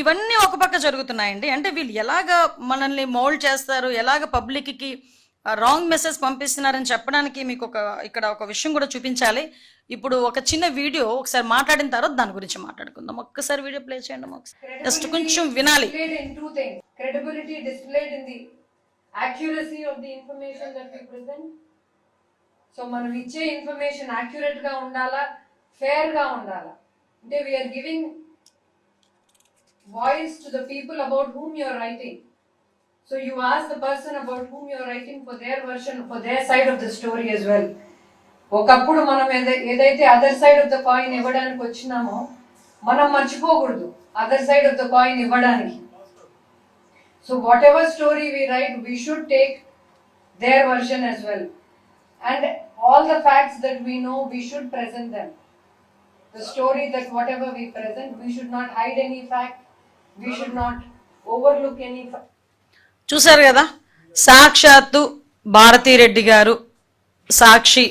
ఇవన్నీ ఒక పక్క జరుగుతున్నాయండి. అంటే వీళ్ళు ఎలాగ మనల్ని మౌల్డ్ చేస్తారు ఎలాగ పబ్లిక్కి రాంగ్ మెసేజ్ పంపిస్తున్నారని చెప్పడానికి మీకు ఒక ఇక్కడ ఒక విషయం కూడా చూపించాలి. ఇప్పుడు ఒక చిన్న వీడియో ఒకసారి మాట్లాడిన తర్వాత దాని గురించి మాట్లాడుకుందాం. ఒక్కసారి వీడియో ప్లే చేయండి జస్ట్ కొంచెం వినాలి. displayed in two things. Credibility displayed in the accuracy of the information that we present. So మనం ఇచ్చే ఇన్ఫర్మేషన్ యాక్యురేట్గా ఉండాలా? ఫేర్గా ఉండాలా? అంటే we are giving voice to the people about whom you are writing so you as the person about whom you are writing for their version for their side of the story as well ఒకప్పుడు మనం ఏదై- ఏదైతే other side of the coin ఇవ్వడానికి వచ్చినామో మనం మర్చిపోకూడదు other side of the coin ఇవ్వడానికి so whatever story we write we should take their version as well and all the facts that we know we should present them the story that whatever we present we should not hide any fact చూశారు కదా? సాక్షాత్తు భారతీరెడ్డి గారు సాక్షి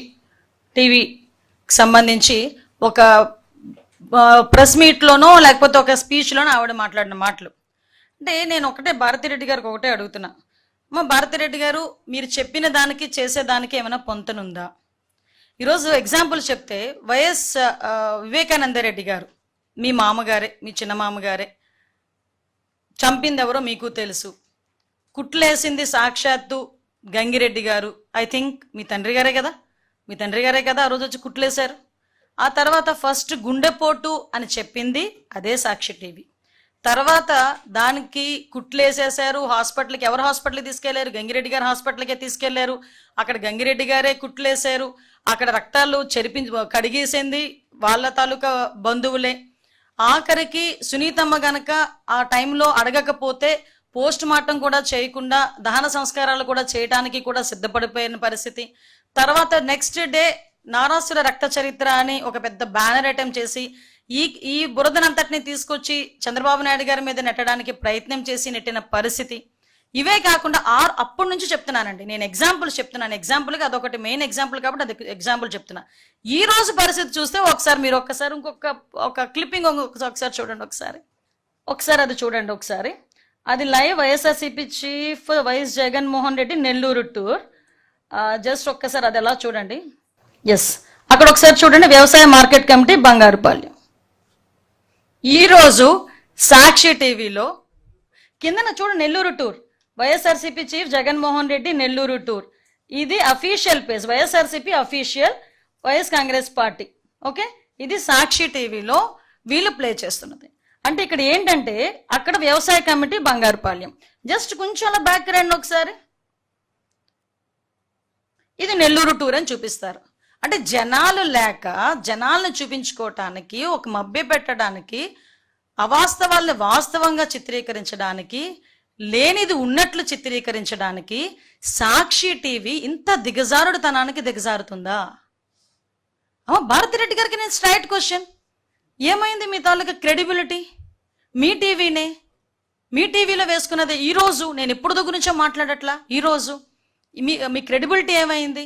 టీవీకి సంబంధించి ఒక press మీట్లోనో లేకపోతే ఒక స్పీచ్లోనో ఆవిడ మాట్లాడిన మాటలు. అంటే నేను ఒకటే భారతిరెడ్డి గారికి ఒకటే అడుగుతున్నా. మా భారతిరెడ్డి గారు మీరు చెప్పిన దానికి చేసేదానికి ఏమైనా పొంతనుందా? ఈరోజు ఎగ్జాంపుల్ చెప్తే వైఎస్ వివేకానందరెడ్డి వివేకానంద రెడ్డి గారు మీ మామగారే మీ చిన్న మామగారే చంపిందెవరో మీకు తెలుసు. కుట్లేసింది సాక్షాత్తు గంగిరెడ్డి గారు. ఐ థింక్ మీ తండ్రి గారే కదా? మీ తండ్రి గారే కదా ఆ రోజు వచ్చి కుట్లేశారు? ఆ తర్వాత ఫస్ట్ గుండెపోటు అని చెప్పింది అదే సాక్షి టీవీ. తర్వాత దానికి కుట్లేసేసారు హాస్పిటల్కి ఎవరు హాస్పిటల్కి తీసుకెళ్ళారు? గంగిరెడ్డి గారు హాస్పిటల్కే తీసుకెళ్ళారు. అక్కడ గంగిరెడ్డి గారే కుట్లేశారు. అక్కడ రక్తాలు చెరిపించి కడిగేసింది వాళ్ళ తాలూకా బంధువులే. ఆఖరికి సునీతమ్మ గనక ఆ టైంలో అడగకపోతే పోస్ట్ మార్టం కూడా చేయకుండా దహన సంస్కారాలు కూడా చేయడానికి కూడా సిద్ధపడిపోయిన పరిస్థితి. తర్వాత నెక్స్ట్ డే నారాసుర రక్త చరిత్ర అని ఒక పెద్ద బ్యానర్ ఐటమ్ చేసి ఈ ఈ బురదనంతటిని తీసుకొచ్చి చంద్రబాబు నాయుడు గారి మీద నెట్టడానికి ప్రయత్నం చేసి నెట్టిన పరిస్థితి. ఇవే కాకుండా ఆర్ అప్పటి నుంచి చెప్తున్నానండి. నేను ఎగ్జాంపుల్ చెప్తున్నాను. ఎగ్జాంపుల్గా అదొకటి మెయిన్ ఎగ్జాంపుల్ కాబట్టి అది ఎగ్జాంపుల్ చెప్తున్నా. ఈ రోజు పరిస్థితి చూస్తే ఒకసారి మీరు ఒక్కసారి ఇంకొక ఒక క్లిప్పింగ్ ఒకసారి చూడండి ఒకసారి. ఒకసారి అది చూడండి ఒకసారి. అది live YSRCP chief YS Jaganmohan Reddy Nellore tour just ఒక్కసారి అది ఎలా చూడండి. ఎస్ అక్కడ ఒకసారి చూడండి. వ్యవసాయ మార్కెట్ కమిటీ బంగారుపాలెం. ఈరోజు సాక్షి టీవీలో కిందన చూడు Nellore tour YSRCP chief Jaganmohan Reddy Nellore tour. ఇది official page YSRCP official YS Congress party. Okay? ఇది సాక్షి టీవీలో వీళ్ళు ప్లే చేస్తున్నది. అంటే ఇక్కడ ఏంటంటే అక్కడ వ్యవసాయ కమిటీ బంగారుపాలెం జస్ట్ కొంచెం అలా బ్యాక్ రండి ఒకసారి. ఇది నెల్లూరు టూర్ అని చూపిస్తారు. అంటే జనాలు లేక జనాలను చూపించుకోవటానికి ఒక మభ్య పెట్టడానికి అవాస్తవాల్ని వాస్తవంగా చిత్రీకరించడానికి లేనిది ఉన్నట్లు చిత్రీకరించడానికి సాక్షి టీవీ ఇంత దిగజారుడుతనానికి దిగజారుతుందా? అమ్మ భారతిరెడ్డి గారికి నేను స్ట్రైట్ క్వశ్చన్ ఏమైంది మీ తాలూకా క్రెడిబిలిటీ మీ టీవీనే? మీ టీవీలో వేసుకున్నది ఈ రోజు? నేను ఎప్పుడు గురించో మాట్లాడట్లా? ఈరోజు మీ మీ క్రెడిబిలిటీ ఏమైంది?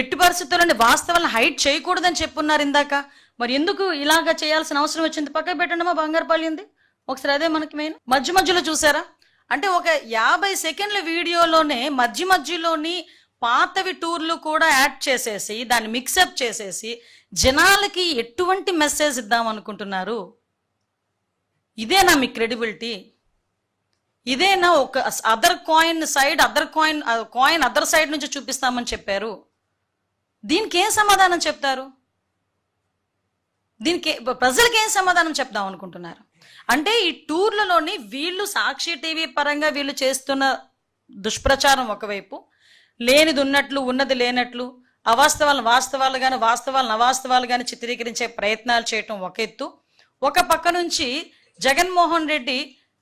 ఎట్టి పరిస్థితుల్లోని వాస్తవాలను హైట్ చేయకూడదని చెప్పున్నారు ఇందాక. మరి ఎందుకు ఇలాగా చేయాల్సిన అవసరం వచ్చింది? పక్కకు పెట్టండి మా బంగారుపల్లింది ఒకసారి అదే మనకి మెయిన్ మధ్య మధ్యలో చూసారా? అంటే ఒక యాభై సెకండ్ల వీడియోలోనే మధ్య మధ్యలోని పాతవి టూర్లు కూడా యాడ్ చేసేసి దాన్ని మిక్సప్ చేసేసి జనాలకి ఎటువంటి మెసేజ్ ఇద్దాం అనుకుంటున్నారు? ఇదేనా మీ క్రెడిబిలిటీ? ఇదేనా ఒక other coin side other coin coin other side నుంచి చూపిస్తామని చెప్పారు? దీనికి ఏం సమాధానం చెప్తారు? దీనికి ప్రజలకి ఏం సమాధానం చెప్దాం అనుకుంటున్నారు? అంటే ఈ టూర్లలోని వీళ్ళు సాక్షి టీవీ పరంగా వీళ్ళు చేస్తున్న దుష్ప్రచారం ఒకవైపు లేనిది ఉన్నట్లు ఉన్నది లేనట్లు అవాస్తవాలను వాస్తవాలు కానీ వాస్తవాలను అవాస్తవాలు కానీ చిత్రీకరించే ప్రయత్నాలు చేయటం ఒక ఎత్తు. ఒక పక్క నుంచి జగన్మోహన్ రెడ్డి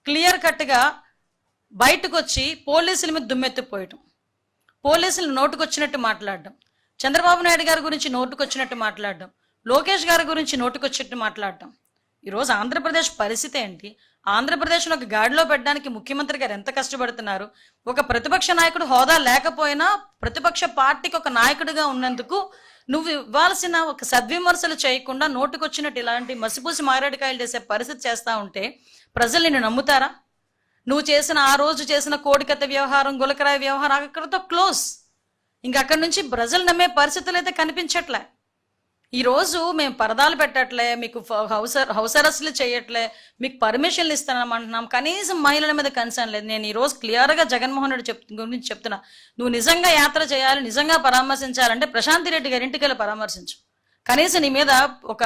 క్లియర్ కట్గా బయటకు వచ్చి పోలీసుల మీద దుమ్మెత్తిపోయటం పోలీసులు నోటుకొచ్చినట్టు మాట్లాడడం చంద్రబాబు నాయుడు గారి గురించి నోటుకొచ్చినట్టు మాట్లాడడం లోకేష్ గారి గురించి నోటుకొచ్చినట్టు మాట్లాడటం. ఈరోజు ఆంధ్రప్రదేశ్ పరిస్థితి ఏంటి? ఆంధ్రప్రదేశ్లో ఒక గాడిలో పెట్టడానికి ముఖ్యమంత్రి గారు ఎంత కష్టపడుతున్నారు? ఒక ప్రతిపక్ష నాయకుడు హోదా లేకపోయినా ప్రతిపక్ష పార్టీకి ఒక నాయకుడిగా ఉన్నందుకు నువ్వు ఇవ్వాల్సిన ఒక సద్విమర్శలు చేయకుండా నోటుకొచ్చినట్టు ఇలాంటి మసిపూసి మారేడుకాయలు చేసే పరిస్థితి చేస్తూ ఉంటే ప్రజలు నిన్ను నమ్ముతారా? నువ్వు చేసిన ఆ రోజు చేసిన కోడికత్త వ్యవహారం గులకరాయ వ్యవహారం అక్కడితో క్లోజ్. ఇంక అక్కడి నుంచి ప్రజలు నమ్మే పరిస్థితులు అయితే కనిపించట్లే. ఈరోజు మేము పరదాలు పెట్టట్లే మీకు హౌసర్ హౌస్ హౌస్ అరెస్ట్లు చేయట్లే మీకు పర్మిషన్లు ఇస్తానమంటున్నాం కనీసం మహిళల మీద కన్సర్న్ లేదు. నేను ఈ రోజు క్లియర్గా జగన్మోహన్ రెడ్డి చెప్ గురించి చెప్తున్నా. నువ్వు నిజంగా యాత్ర చేయాలి నిజంగా పరామర్శించాలంటే ప్రశాంతి రెడ్డి గారి ఇంటికి వెళ్ళి పరామర్శించు. కనీసం నీ మీద ఒక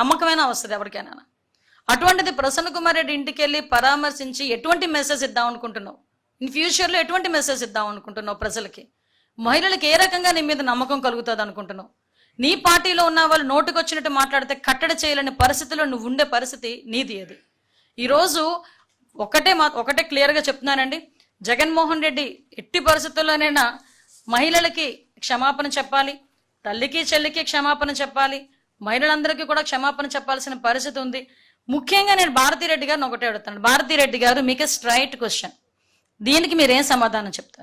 నమ్మకమైన వస్తుంది ఎవరికైనా. అటువంటిది ప్రసన్న కుమార్ రెడ్డి ఇంటికి వెళ్ళి పరామర్శించి ఎటువంటి మెసేజ్ ఇద్దాం అనుకుంటున్నావు? ఇన్ ఫ్యూచర్లో ఎటువంటి మెసేజ్ ఇద్దాం అనుకుంటున్నావు ప్రజలకి? మహిళలకు ఏ రకంగా నీ మీద నమ్మకం కలుగుతుంది అనుకుంటున్నావు? నీ పార్టీలో ఉన్న వాళ్ళు నోటుకొచ్చినట్టు మాట్లాడితే కట్టడి చేయలేని పరిస్థితిలో నువ్వు ఉండే పరిస్థితి నీది అది. ఈరోజు ఒకటే మా ఒకటే క్లియర్గా చెప్తున్నానండి. జగన్మోహన్ రెడ్డి ఎట్టి పరిస్థితుల్లోనైనా మహిళలకి క్షమాపణ చెప్పాలి తల్లికి చెల్లికి క్షమాపణ చెప్పాలి మహిళలందరికీ కూడా క్షమాపణ చెప్పాల్సిన పరిస్థితి ఉంది. ముఖ్యంగా నేను భారతీరెడ్డి గారిని ఒకటే అడుగుతాను భారతీరెడ్డి గారు మీకు స్ట్రైట్ క్వశ్చన్ దీనికి మీరేం సమాధానం చెప్తారు?